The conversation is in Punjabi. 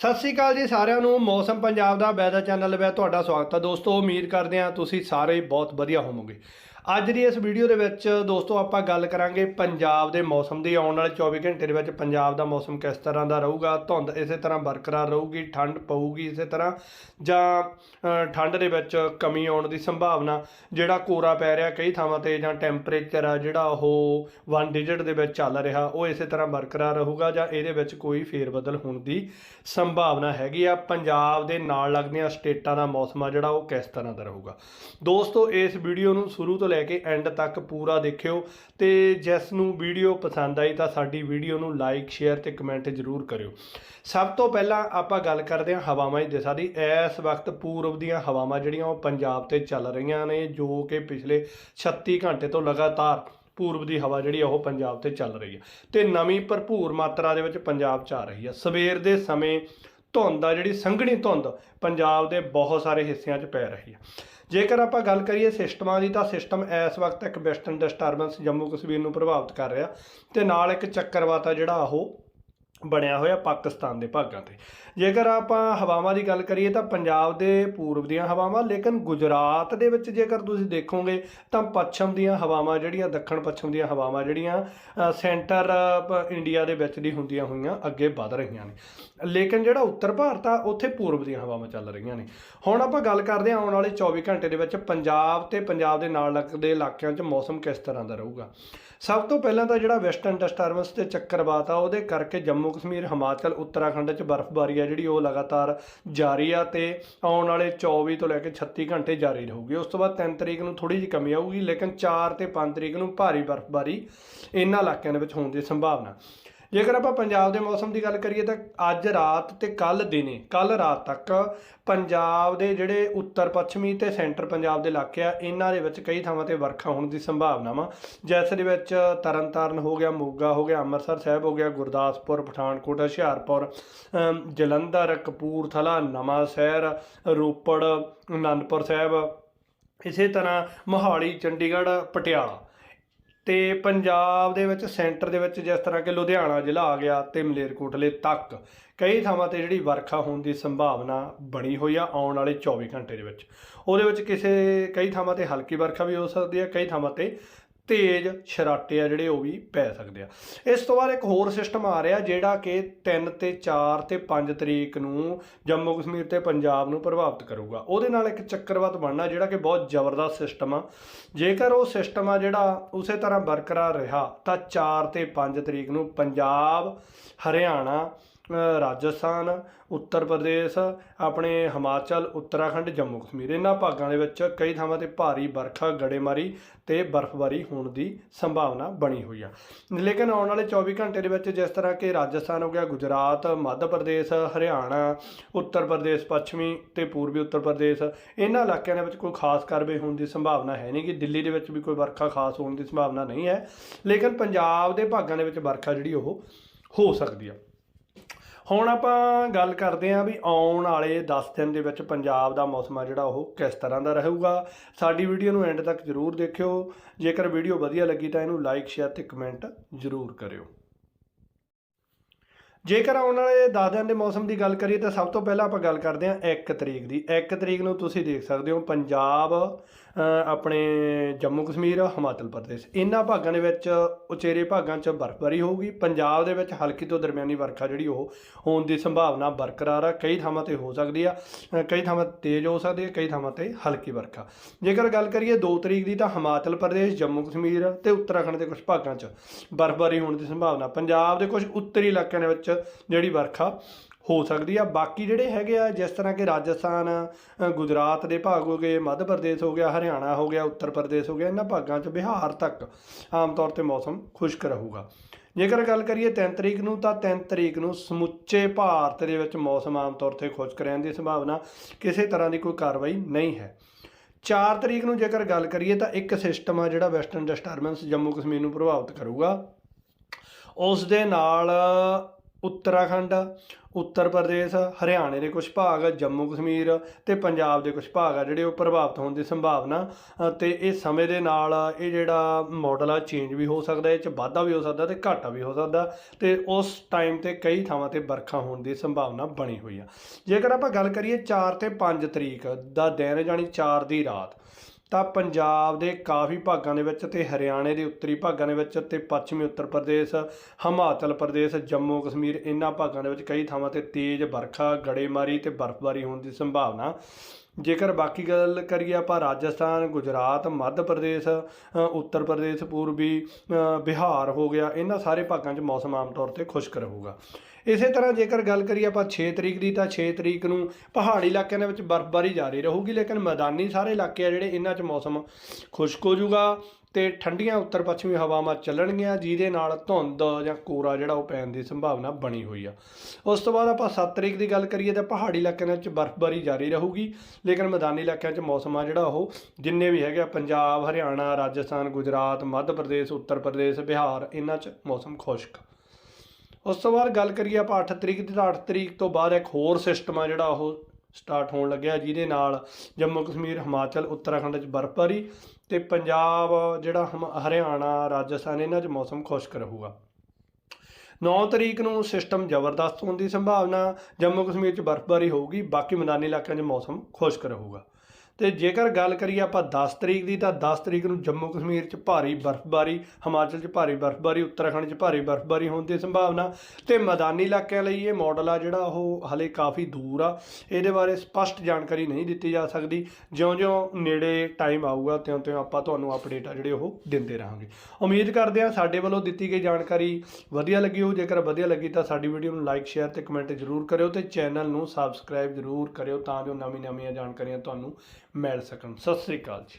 ਸਤਿ ਸ੍ਰੀ ਅਕਾਲ ਜੀ ਸਾਰਿਆਂ ਨੂੰ, ਮੌਸਮ ਪੰਜਾਬ ਦਾ ਵੈਦਰ ਚੈਨਲ ਵਿੱਚ ਤੁਹਾਡਾ ਸਵਾਗਤ ਹੈ। ਦੋਸਤੋ, ਉਮੀਦ ਕਰਦੇ ਹਾਂ ਤੁਸੀਂ ਸਾਰੇ ਬਹੁਤ ਵਧੀਆ ਹੋਵੋਗੇ। ਅੱਜ ਦੀ ਇਸ ਵੀਡੀਓ ਦੇ ਵਿੱਚ ਦੋਸਤੋ ਆਪਾਂ ਗੱਲ ਕਰਾਂਗੇ ਪੰਜਾਬ ਦੇ ਮੌਸਮ ਦੀ। ਆਉਣ ਵਾਲੇ 24 ਘੰਟੇ ਦੇ ਵਿੱਚ ਪੰਜਾਬ ਦਾ ਮੌਸਮ ਕਿਸ ਤਰ੍ਹਾਂ ਦਾ ਰਹੂਗਾ? ਧੁੰਦ ਇਸੇ ਤਰ੍ਹਾਂ ਬਰਕਰਾਰ ਰਹੂਗੀ, ਠੰਡ ਪਊਗੀ ਇਸੇ ਤਰ੍ਹਾਂ, ਜਾਂ ਠੰਡ ਦੇ ਵਿੱਚ ਕਮੀ ਆਉਣ ਦੀ ਸੰਭਾਵਨਾ, ਜਿਹੜਾ ਕੋਰਾ ਪੈ ਰਿਹਾ ਕਈ ਥਾਵਾਂ ਤੇ, ਜਾਂ ਟੈਂਪਰੇਚਰ ਆ ਜਿਹੜਾ ਉਹ ਵਨ ਡਿਜਿਟ ਦੇ ਵਿੱਚ ਚੱਲ ਰਿਹਾ, ਉਹ ਇਸੇ ਤਰ੍ਹਾਂ ਬਰਕਰਾਰ ਰਹੂਗਾ, ਜਾਂ ਇਹਦੇ ਵਿੱਚ ਕੋਈ ਫੇਰਬਦਲ ਹੋਣ ਦੀ ਸੰਭਾਵਨਾ ਹੈਗੀ ਆ। ਪੰਜਾਬ ਦੇ ਨਾਲ ਲੱਗਦੀਆਂ ਸਟੇਟਾਂ ਦਾ ਮੌਸਮ ਆ ਜਿਹੜਾ ਉਹ ਕਿਸ ਤਰ੍ਹਾਂ ਦਾ ਰਹੂਗਾ? ਦੋਸਤੋ ਇਸ ਵੀਡੀਓ ਨੂੰ ਸ਼ੁਰੂ ਤੋਂ ਲੈ ਕੇ ਐਂਡ ਤੱਕ ਪੂਰਾ ਦੇਖਿਓ ਤੇ ਜਿਸ ਨੂੰ ਵੀਡੀਓ ਪਸੰਦ ਆਈ ਤਾਂ ਸਾਡੀ ਵੀਡੀਓ ਨੂੰ ਲਾਈਕ ਸ਼ੇਅਰ ਤੇ ਕਮੈਂਟ ਜ਼ਰੂਰ ਕਰਿਓ। ਸਭ ਤੋਂ ਪਹਿਲਾਂ ਆਪਾਂ ਗੱਲ ਕਰਦੇ ਹਾਂ ਹਵਾਵਾਂ ਦੀ ਦਿਸ਼ਾ ਦੀ। ਇਸ ਵਕਤ ਪੂਰਬ ਦੀਆਂ ਹਵਾਵਾਂ ਜਿਹੜੀਆਂ ਉਹ ਪੰਜਾਬ ਤੇ ਚੱਲ ਰਹੀਆਂ ਨੇ, ਜੋ ਕਿ ਪਿਛਲੇ 36 ਘੰਟੇ ਤੋਂ ਲਗਾਤਾਰ ਪੂਰਬ ਦੀ ਹਵਾ ਜਿਹੜੀ ਆ ਉਹ ਪੰਜਾਬ ਤੇ ਚੱਲ ਰਹੀ ਹੈ ਤੇ ਨਵੀਂ ਭਰਪੂਰ ਮਾਤਰਾ ਦੇ ਵਿੱਚ ਪੰਜਾਬ 'ਚ ਆ ਰਹੀ ਹੈ ਸਵੇਰ ਦੇ ਸਮੇਂ ਧੁੰਦ ਆ, ਜਿਹੜੀ ਸੰਘਣੀ ਧੁੰਦ ਪੰਜਾਬ ਦੇ ਬਹੁਤ ਸਾਰੇ ਹਿੱਸਿਆਂ 'ਚ ਪੈ ਰਹੀ ਹੈ ਜੇਕਰ ਆਪਾਂ ਗੱਲ ਕਰੀਏ ਸਿਸਟਮਾਂ ਦੀ, ਤਾਂ ਸਿਸਟਮ ਇਸ ਵਕਤ ਇੱਕ ਵੈਸਟਰਨ ਡਿਸਟਰਬੈਂਸ ਜੰਮੂ ਕਸ਼ਮੀਰ ਨੂੰ ਪ੍ਰਭਾਵਿਤ ਕਰ ਰਿਹਾ ਤੇ ਨਾਲ ਇੱਕ ਚੱਕਰਵਾਤ ਆ ਜਿਹੜਾ ਉਹ ਬਣਿਆ ਹੋਇਆ ਪਾਕਿਸਤਾਨ ਦੇ ਭਾਗਾਂ ਤੇ। ਜੇਕਰ ਆਪਾਂ ਹਵਾਵਾਂ ਦੀ ਗੱਲ ਕਰੀਏ ਤਾਂ ਪੰਜਾਬ ਦੇ ਪੂਰਬ ਦੀਆਂ ਹਵਾਵਾਂ ਲੇਕਿਨ ਗੁਜਰਾਤ ਦੇ ਵਿੱਚ ਜੇਕਰ ਤੁਸੀਂ ਦੇਖੋਗੇ ਤਾਂ ਪੱਛਮ ਦੀਆਂ ਹਵਾਵਾਂ ਜਿਹੜੀਆਂ ਦੱਖਣ ਪੱਛਮ ਦੀਆਂ ਹਵਾਵਾਂ ਜਿਹੜੀਆਂ ਸੈਂਟਰ ਅ, ਇੰਡੀਆ ਦੇ ਵਿੱਚ ਦੀ ਹੁੰਦੀਆਂ ਹੋਈਆਂ ਅੱਗੇ ਵੱਧ ਰਹੀਆਂ ਨੇ। ਲੇਕਿਨ ਜਿਹੜਾ ਉੱਤਰ ਭਾਰਤ ਆ ਉੱਥੇ ਪੂਰਬ ਦੀਆਂ ਹਵਾਵਾਂ ਚੱਲ ਰਹੀਆਂ ਨੇ। ਹੁਣ ਆਪਾਂ ਗੱਲ ਕਰਦੇ ਹਾਂ ਆਉਣ ਵਾਲੇ 24 ਘੰਟੇ ਦੇ ਵਿੱਚ ਪੰਜਾਬ ਤੇ ਪੰਜਾਬ ਦੇ ਨਾਲ ਲੱਗਦੇ ਇਲਾਕਿਆਂ 'ਚ ਮੌਸਮ ਕਿਸ ਤਰ੍ਹਾਂ ਦਾ ਰਹੂਗਾ। ਸਭ ਤੋਂ ਪਹਿਲਾਂ ਤਾਂ ਜਿਹੜਾ ਵੈਸਟਰਨ ਡਿਸਟਰਬੈਂਸ ਤੇ ਚੱਕਰਵਾਤ ਆ, ਉਹਦੇ ਕਰਕੇ ਜੰਮੂ ਕਸ਼ਮੀਰ, ਹਿਮਾਚਲ, ਉੱਤਰਾਖੰਡ 'ਚ ਬਰਫ਼ਬਾਰੀ ਆ ਜਿਹੜੀ, ਉਹ ਲਗਾਤਾਰ ਜਾਰੀ ਆ ਤੇ ਆਉਣ ਵਾਲੇ 24 ਤੋਂ ਲੈ ਕੇ 36 ਘੰਟੇ ਜਾਰੀ ਰਹੂਗੀ। ਉਸ ਤੋਂ ਬਾਅਦ 3 ਤਰੀਕ ਨੂੰ ਥੋੜੀ ਜਿਹੀ ਕਮੀ ਆਊਗੀ, ਲੇਕਿਨ 4 ਤੇ 5 ਤਰੀਕ ਨੂੰ ਭਾਰੀ ਬਰਫ਼ਬਾਰੀ ਇਹਨਾਂ ਇਲਾਕਿਆਂ ਦੇ ਵਿੱਚ ਹੋਣ ਦੀ ਸੰਭਾਵਨਾ। ਜੇਕਰ ਆਪਾਂ ਪੰਜਾਬ ਦੇ ਮੌਸਮ ਦੀ ਗੱਲ ਕਰੀਏ ਤਾਂ ਅੱਜ ਰਾਤ ਤੇ ਕੱਲ ਦਿਨੇ ਕੱਲ ਰਾਤ ਤੱਕ ਪੰਜਾਬ ਦੇ ਜਿਹੜੇ ਉੱਤਰ ਪੱਛਮੀ ਤੇ ਸੈਂਟਰ ਪੰਜਾਬ ਦੇ ਇਲਾਕੇ ਆ, ਇਹਨਾਂ ਦੇ ਵਿੱਚ ਕਈ ਥਾਵਾਂ ਤੇ ਵਰਖਾ ਹੋਣ ਦੀ ਸੰਭਾਵਨਾ ਵਾ ਜਿਸ ਦੇ ਵਿੱਚ ਤਰਨਤਾਰਨ ਹੋ ਗਿਆ, ਮੋਗਾ ਹੋ ਗਿਆ, ਅੰਮ੍ਰਿਤਸਰ ਸਾਹਿਬ ਹੋ ਗਿਆ, ਗੁਰਦਾਸਪੁਰ, ਪਠਾਨਕੋਟ, ਹੁਸ਼ਿਆਰਪੁਰ ਜਲੰਧਰ, ਕਪੂਰਥਲਾ ਨਵਾਂ ਸ਼ਹਿਰ ਰੋਪੜ, ਅਨੰਦਪੁਰ ਸਾਹਿਬ, ਇਸੇ ਤਰ੍ਹਾਂ ਮੋਹਾਲੀ, ਚੰਡੀਗੜ੍ਹ, ਪਟਿਆਲਾ। ਤੇ ਪੰਜਾਬ ਦੇ ਵਿੱਚ ਸੈਂਟਰ ਦੇ ਵਿੱਚ ਜਿਸ ਤਰ੍ਹਾਂ ਕਿ ਲੁਧਿਆਣਾ ਜ਼ਿਲ੍ਹਾ ਆ ਗਿਆ ਤੇ ਮਲੇਰਕੋਟਲੇ ਤੱਕ, ਕਈ ਥਾਵਾਂ ਤੇ ਜਿਹੜੀ ਵਰਖਾ ਹੋਣ ਦੀ ਸੰਭਾਵਨਾ ਬਣੀ ਹੋਈ ਆ ਆਉਣ ਵਾਲੇ 24 ਘੰਟੇ ਦੇ ਵਿੱਚ। ਉਹਦੇ ਵਿੱਚ ਕਿਸੇ, ਕਈ ਥਾਵਾਂ ਤੇ ਹਲਕੀ ਵਰਖਾ ਵੀ ਹੋ ਸਕਦੀ ਹੈ ਕਈ ਥਾਵਾਂ ਤੇ ਤੇਜ਼ ਸ਼ਰਾਟੇ ਆ ਜਿਹੜੇ ਉਹ ਵੀ ਪੈ ਸਕਦੇ ਆ। ਇਸ ਤੋਂ ਬਾਅਦ ਇੱਕ ਹੋਰ ਸਿਸਟਮ ਆ ਰਿਹਾ ਜਿਹੜਾ ਕਿ 3 ਤੇ 4 ਤੇ 5 ਤਰੀਕ ਨੂੰ ਜੰਮੂ ਕਸ਼ਮੀਰ ਤੇ ਪੰਜਾਬ ਨੂੰ ਪ੍ਰਭਾਵਿਤ ਕਰੂਗਾ। ਉਹਦੇ ਨਾਲ ਇੱਕ ਚੱਕਰਵਾਤ ਬਣਨਾ ਜਿਹੜਾ ਕਿ ਬਹੁਤ ਜ਼ਬਰਦਸਤ ਸਿਸਟਮ ਆ। ਜੇਕਰ ਉਹ ਸਿਸਟਮ ਆ ਜਿਹੜਾ ਉਸੇ ਤਰ੍ਹਾਂ ਬਰਕਰਾਰ ਰਿਹਾ ਤਾਂ 4 ਤੇ 5 ਤਰੀਕ ਨੂੰ ਪੰਜਾਬ, ਹਰਿਆਣਾ ਰਾਜਸਥਾਨ, ਉੱਤਰ ਪ੍ਰਦੇਸ਼, ਆਪਣੇ ਹਿਮਾਚਲ, ਉੱਤਰਾਖੰਡ, ਜੰਮੂ ਕਸ਼ਮੀਰ। ਇਹਨਾਂ ਭਾਗਾਂ ਦੇ ਵਿੱਚ ਕਈ ਥਾਵਾਂ ਤੇ ਭਾਰੀ ਵਰਖਾ, ਗੜੇਮਾਰੀ ਤੇ ਬਰਫ਼ਬਾਰੀ ਹੋਣ ਦੀ ਸੰਭਾਵਨਾ ਬਣੀ ਹੋਈ ਆ। ਲੇਕਿਨ ਆਉਣ ਵਾਲੇ 24 ਘੰਟੇ ਦੇ ਵਿੱਚ ਜਿਸ ਤਰ੍ਹਾਂ ਕਿ ਰਾਜਸਥਾਨ ਹੋ ਗਿਆ, ਗੁਜਰਾਤ, ਮੱਧ ਪ੍ਰਦੇਸ਼, ਹਰਿਆਣਾ, ਉੱਤਰ ਪ੍ਰਦੇਸ਼, ਪੱਛਮੀ ਤੇ ਪੂਰਬੀ ਉੱਤਰ ਪ੍ਰਦੇਸ਼ ਇਹਨਾਂ ਇਲਾਕਿਆਂ ਦੇ ਵਿੱਚ ਕੋਈ ਖਾਸ ਕਾਰਵਾਈ ਹੋਣ ਦੀ ਸੰਭਾਵਨਾ ਹੈ ਨਹੀਂ ਕਿ ਦਿੱਲੀ ਦੇ ਵਿੱਚ ਵੀ ਕੋਈ ਵਰਖਾ ਖਾਸ ਹੋਣ ਦੀ ਸੰਭਾਵਨਾ ਨਹੀਂ ਹੈ। ਲੇਕਿਨ ਪੰਜਾਬ ਦੇ ਭਾਗਾਂ ਦੇ ਵਿੱਚ ਵਰਖਾ ਜਿਹੜੀ ਉਹ ਹੋ ਸਕਦੀ ਆ। ਹੁਣ ਆਪਾਂ ਗੱਲ ਕਰਦੇ ਹਾਂ ਵੀ ਆਉਣ ਵਾਲੇ 10 ਦਿਨ ਦੇ ਵਿੱਚ ਪੰਜਾਬ ਦਾ ਮੌਸਮ ਆ ਜਿਹੜਾ ਉਹ ਕਿਸ ਤਰ੍ਹਾਂ ਦਾ ਰਹੇਗਾ। ਸਾਡੀ ਵੀਡੀਓ ਨੂੰ ਐਂਡ ਤੱਕ ਜ਼ਰੂਰ ਦੇਖਿਓ। ਜੇਕਰ ਵੀਡੀਓ ਵਧੀਆ ਲੱਗੀ ਤਾਂ ਇਹਨੂੰ ਲਾਈਕ ਸ਼ੇਅਰ ਤੇ ਕਮੈਂਟ ਜ਼ਰੂਰ ਕਰਿਓ। ਜੇਕਰ ਆਉਣ ਵਾਲੇ 10 ਦਿਨ ਦੇ ਮੌਸਮ ਦੀ ਗੱਲ ਕਰੀਏ ਤਾਂ ਸਭ ਤੋਂ ਪਹਿਲਾਂ ਆਪਾਂ ਗੱਲ ਕਰਦੇ ਹਾਂ 1 ਤਰੀਕ ਦੀ। 1 ਤਰੀਕ ਨੂੰ ਤੁਸੀਂ ਦੇਖ ਸਕਦੇ ਹੋ ਪੰਜਾਬ ਆਪਣੇ ਜੰਮੂ ਕਸ਼ਮੀਰ, ਹਿਮਾਚਲ ਪ੍ਰਦੇਸ਼। ਇਹਨਾਂ ਭਾਗਾਂ ਦੇ ਵਿੱਚ, ਉਚੇਰੇ ਭਾਗਾਂ 'ਚ ਬਰਫ਼ਬਾਰੀ ਹੋਊਗੀ। ਪੰਜਾਬ ਦੇ ਵਿੱਚ ਹਲਕੀ ਤੋਂ ਦਰਮਿਆਨੀ ਵਰਖਾ ਜਿਹੜੀ ਉਹ ਹੋਣ ਦੀ ਸੰਭਾਵਨਾ ਬਰਕਰਾਰ ਆ। ਕਈ ਥਾਵਾਂ ਤੇ ਹੋ ਸਕਦੀ ਆ। ਕਈ ਥਾਵਾਂ ਤੇ ਤੇਜ਼ ਹੋ ਸਕਦੀ ਹੈ ਕਈ ਥਾਵਾਂ ਤੇ ਹਲਕੀ ਵਰਖਾ। ਜੇਕਰ ਗੱਲ ਕਰੀਏ 2 ਤਰੀਕ ਦੀ ਤਾਂ ਹਿਮਾਚਲ ਪ੍ਰਦੇਸ਼, ਜੰਮੂ ਕਸ਼ਮੀਰ ਤੇ ਉੱਤਰਾਖੰਡ ਦੇ ਕੁਝ ਭਾਗਾਂ 'ਚ ਬਰਫ਼ਬਾਰੀ ਹੋਣ ਦੀ ਸੰਭਾਵਨਾ। ਪੰਜਾਬ ਦੇ ਕੁਝ ਉੱਤਰੀ ਇਲਾਕਿਆਂ ਦੇ ਵਿੱਚ ਜਿਹੜੀ ਵਰਖਾ ਹੋ ਸਕਦੀ ਆ। ਬਾਕੀ ਜਿਹੜੇ ਹੈਗੇ ਆ, ਜਿਸ ਤਰ੍ਹਾਂ ਕਿ ਰਾਜਸਥਾਨ ਗੁਜਰਾਤ ਦੇ ਭਾਗ ਹੋ ਗਏ, ਮੱਧ ਪ੍ਰਦੇਸ਼ ਹੋ ਗਿਆ, ਹਰਿਆਣਾ ਹੋ ਗਿਆ, ਉੱਤਰ ਪ੍ਰਦੇਸ਼ ਹੋ ਗਿਆ, ਇਹਨਾਂ ਭਾਗਾਂ 'ਚ ਬਿਹਾਰ ਤੱਕ ਆਮ ਤੌਰ ਤੇ ਮੌਸਮ ਖੁਸ਼ਕ ਰਹੂਗਾ। ਜੇਕਰ ਗੱਲ ਕਰੀਏ 3 ਤਰੀਕ ਨੂੰ, ਤਾਂ 3 ਤਰੀਕ ਨੂੰ ਸਮੁੱਚੇ ਭਾਰਤ ਦੇ ਵਿੱਚ ਮੌਸਮ ਆਮ ਤੌਰ ਤੇ ਖੁਸ਼ਕ ਰਹਿਣ ਦੀ ਸੰਭਾਵਨਾ ਕਿਸੇ ਤਰ੍ਹਾਂ ਦੀ ਕੋਈ ਕਾਰਵਾਈ ਨਹੀਂ ਹੈ। 4 ਤਰੀਕ ਨੂੰ ਜੇਕਰ ਗੱਲ ਕਰੀਏ, ਤਾਂ ਇੱਕ ਸਿਸਟਮ ਆ ਜਿਹੜਾ ਵੈਸਟਰਨ ਡਿਸਟਰਬੈਂਸ ਜੰਮੂ ਕਸ਼ਮੀਰ ਨੂੰ ਪ੍ਰਭਾਵਿਤ ਕਰੂਗਾ। ਉਸ ਦੇ ਨਾਲ ਉੱਤਰਾਖੰਡ ਉੱਤਰ ਪ੍ਰਦੇਸ਼ ਹਰਿਆਣੇ ਦੇ ਕੁਝ ਭਾਗ ਜੰਮੂ ਕਸ਼ਮੀਰ ਤੇ ਪੰਜਾਬ ਦੇ ਕੁਝ ਭਾਗ ਆ ਜਿਹੜੇ ਉਹ ਪ੍ਰਭਾਵਿਤ ਹੋਣ ਦੀ ਸੰਭਾਵਨਾ ਅ, ਤੇ ਇਹ ਸਮੇਂ ਦੇ ਨਾਲ ਇਹ ਜਿਹੜਾ ਮਾਡਲ ਆ ਚੇਂਜ ਵੀ ਹੋ ਸਕਦਾ ਇਹ ਚ ਵਾਧਾ ਵੀ ਹੋ ਸਕਦਾ ਤੇ ਘਾਟਾ ਵੀ ਹੋ ਸਕਦਾ ਤੇ ਉਸ ਟਾਈਮ ਤੇ ਕਈ ਥਾਵਾਂ ਤੇ ਵਰਖਾ ਹੋਣ ਦੀ ਸੰਭਾਵਨਾ ਬਣੀ ਹੋਈ ਆ। ਜੇਕਰ ਆਪਾਂ ਗੱਲ ਕਰੀਏ 4 ਤੇ 5 ਤਰੀਕ ਦਾ ਦਿਨ ਜਾਨੀ 4 ਦੀ ਰਾਤ ਤਾਂ ਪੰਜਾਬ ਦੇ ਕਾਫੀ ਭਾਗਾਂ ਦੇ ਵਿੱਚ ਤੇ ਹਰਿਆਣੇ ਦੇ ਉੱਤਰੀ ਭਾਗਾਂ ਦੇ ਵਿੱਚ ਤੇ ਪੱਛਮੀ ਉੱਤਰ ਪ੍ਰਦੇਸ਼, ਹਿਮਾਚਲ ਪ੍ਰਦੇਸ਼, ਜੰਮੂ ਕਸ਼ਮੀਰ ਇਹਨਾਂ ਭਾਗਾਂ ਦੇ ਵਿੱਚ ਕਈ ਥਾਵਾਂ ਤੇ ਤੇਜ਼ ਵਰਖਾ, ਗੜੇਮਾਰੀ ਤੇ ਬਰਫ਼ਬਾਰੀ ਹੋਣ ਦੀ ਸੰਭਾਵਨਾ। ਜੇਕਰ ਬਾਕੀ ਗੱਲ ਕਰੀਏ ਆਪਾਂ ਰਾਜਸਥਾਨ, ਗੁਜਰਾਤ, ਮੱਧ ਪ੍ਰਦੇਸ਼ ਉੱਤਰ ਪ੍ਰਦੇਸ਼, ਪੂਰਬੀ ਬਿਹਾਰ ਹੋ ਗਿਆ ਇਹਨਾਂ ਸਾਰੇ ਭਾਗਾਂ 'ਚ ਮੌਸਮ ਆਮ ਤੌਰ ਤੇ ਖੁਸ਼ਕ ਰਹੂਗਾ। ਇਸੇ ਤਰ੍ਹਾਂ ਜੇਕਰ ਗੱਲ ਕਰੀਏ ਆਪਾਂ 6 ਤਰੀਕ ਦੀ ਤਾਂ 6 ਤਰੀਕ ਨੂੰ ਪਹਾੜੀ ਇਲਾਕਿਆਂ ਦੇ ਵਿੱਚ ਬਰਫ਼ਬਾਰੀ ਜਾਰੀ ਰਹੂਗੀ, ਲੇਕਿਨ ਮੈਦਾਨੀ ਸਾਰੇ ਇਲਾਕੇ ਆ ਜਿਹੜੇ ਇਹਨਾਂ 'ਚ ਮੌਸਮ ਖੁਸ਼ਕ ਹੋ ਜਾਊਗਾ ਤੇ ਠੰਡੀਆਂ ਉੱਤਰ ਪੱਛਮੀ ਹਵਾਵਾਂ ਚੱਲਣਗੀਆਂ, ਜਿਹਦੇ ਨਾਲ ਧੁੰਦ ਜਾਂ ਕੋਰਾ ਜਿਹੜਾ ਉਹ ਪੈਣ ਦੀ ਸੰਭਾਵਨਾ ਬਣੀ ਹੋਈ ਆ। ਉਸ ਤੋਂ ਬਾਅਦ ਆਪਾਂ 7 ਤਰੀਕ ਦੀ ਗੱਲ ਕਰੀਏ ਤਾਂ ਪਹਾੜੀ ਇਲਾਕਿਆਂ ਦੇ ਵਿੱਚ ਬਰਫ਼ਬਾਰੀ ਜਾਰੀ ਰਹੂਗੀ, ਲੇਕਿਨ ਮੈਦਾਨੀ ਇਲਾਕਿਆਂ 'ਚ ਮੌਸਮ ਆ ਜਿਹੜਾ ਉਹ ਜਿੰਨੇ ਵੀ ਹੈਗੇ ਆ, ਪੰਜਾਬ, ਹਰਿਆਣਾ, ਰਾਜਸਥਾਨ, ਗੁਜਰਾਤ, ਮੱਧ ਪ੍ਰਦੇਸ਼, ਉੱਤਰ ਪ੍ਰਦੇਸ਼, ਬਿਹਾਰ, ਇਹਨਾਂ 'ਚ ਮੌਸਮ ਖੁਸ਼ਕ। ਉਸ ਤੋਂ ਬਾਅਦ ਗੱਲ ਕਰੀਏ ਆਪਾਂ 8 ਤਰੀਕ ਦੀ, ਤਾਂ 8 ਤਰੀਕ ਤੋਂ ਬਾਅਦ ਇੱਕ ਹੋਰ ਸਿਸਟਮ ਆ ਜਿਹੜਾ ਉਹ ਸਟਾਰਟ ਹੋਣ ਲੱਗਿਆ ਜਿਹਦੇ ਨਾਲ ਜੰਮੂ ਕਸ਼ਮੀਰ, ਹਿਮਾਚਲ, ਉੱਤਰਾਖੰਡ 'ਚ ਬਰਫ਼ਬਾਰੀ ਤੇ ਪੰਜਾਬ, ਜਿਹੜਾ ਹਮ- ਹਰਿਆਣਾ, ਰਾਜਸਥਾਨ, ਇਹਨਾਂ 'ਚ ਮੌਸਮ ਖੁਸ਼ਕ ਰਹੂਗਾ। 9 ਤਰੀਕ ਨੂੰ ਸਿਸਟਮ ਜ਼ਬਰਦਸਤ ਹੋਣ ਦੀ ਸੰਭਾਵਨਾ, ਜੰਮੂ ਕਸ਼ਮੀਰ 'ਚ ਬਰਫ਼ਬਾਰੀ ਹੋਊਗੀ, ਬਾਕੀ ਮੈਦਾਨੀ ਇਲਾਕਿਆਂ 'ਚ ਮੌਸਮ ਖੁਸ਼ਕ ਰਹੂਗਾ। ਤੇ ਜੇਕਰ ਗੱਲ ਕਰੀਏ ਆਪਾਂ 10 ਤਰੀਕ ਦੀ, ਤਾਂ 10 ਤਰੀਕ ਨੂੰ ਜੰਮੂ ਕਸ਼ਮੀਰ 'ਚ ਭਾਰੀ ਬਰਫ਼ਬਾਰੀ, ਹਿਮਾਚਲ 'ਚ ਭਾਰੀ ਬਰਫ਼ਬਾਰੀ, ਉੱਤਰਾਖੰਡ 'ਚ ਭਾਰੀ ਬਰਫ਼ਬਾਰੀ ਹੋਣ ਦੀ ਸੰਭਾਵਨਾ ਤੇ ਮੈਦਾਨੀ ਇਲਾਕਿਆਂ ਲਈ ਇਹ ਮਾਡਲ ਆ ਜਿਹੜਾ ਉਹ ਹਲੇ ਕਾਫੀ ਦੂਰ ਆ। ਇਹਦੇ ਬਾਰੇ ਸਪਸ਼ਟ ਜਾਣਕਾਰੀ ਨਹੀਂ ਦਿੱਤੀ ਜਾ ਸਕਦੀ। ਜਿਉਂ-ਜਿਉਂ ਨੇੜੇ ਟਾਈਮ ਆਊਗਾ, ਤਿਉਂ-ਤਿਉਂ ਆਪਾਂ ਤੁਹਾਨੂੰ ਅਪਡੇਟ ਆ ਜਿਹੜੇ ਉਹ ਦਿੰਦੇ ਰਹਾਂਗੇ। ਉਮੀਦ ਕਰਦੇ ਹਾਂ ਸਾਡੇ ਵੱਲੋਂ ਦਿੱਤੀ ਗਈ ਜਾਣਕਾਰੀ ਵਧੀਆ ਲੱਗੀ ਹੋ ਜੇਕਰ ਵਧੀਆ ਲੱਗੀ ਤਾਂ ਸਾਡੀ ਵੀਡੀਓ ਨੂੰ ਲਾਈਕ ਸ਼ੇਅਰ ਤੇ ਕਮੈਂਟ ਜ਼ਰੂਰ ਕਰਿਓ ਤੇ ਚੈਨਲ ਨੂੰ ਸਬਸਕ੍ਰਾਈਬ ਜ਼ਰੂਰ ਕਰਿਓ ਤਾਂ ਜੋ ਨਵੀਂ-ਨਵੀਆਂ ਜਾਣਕਾਰੀਆਂ ਤੁਹਾਨੂੰ ਮਿਲ ਸਕਣ। ਸਤਿ ਸ੍ਰੀ ਅਕਾਲ ਜੀ।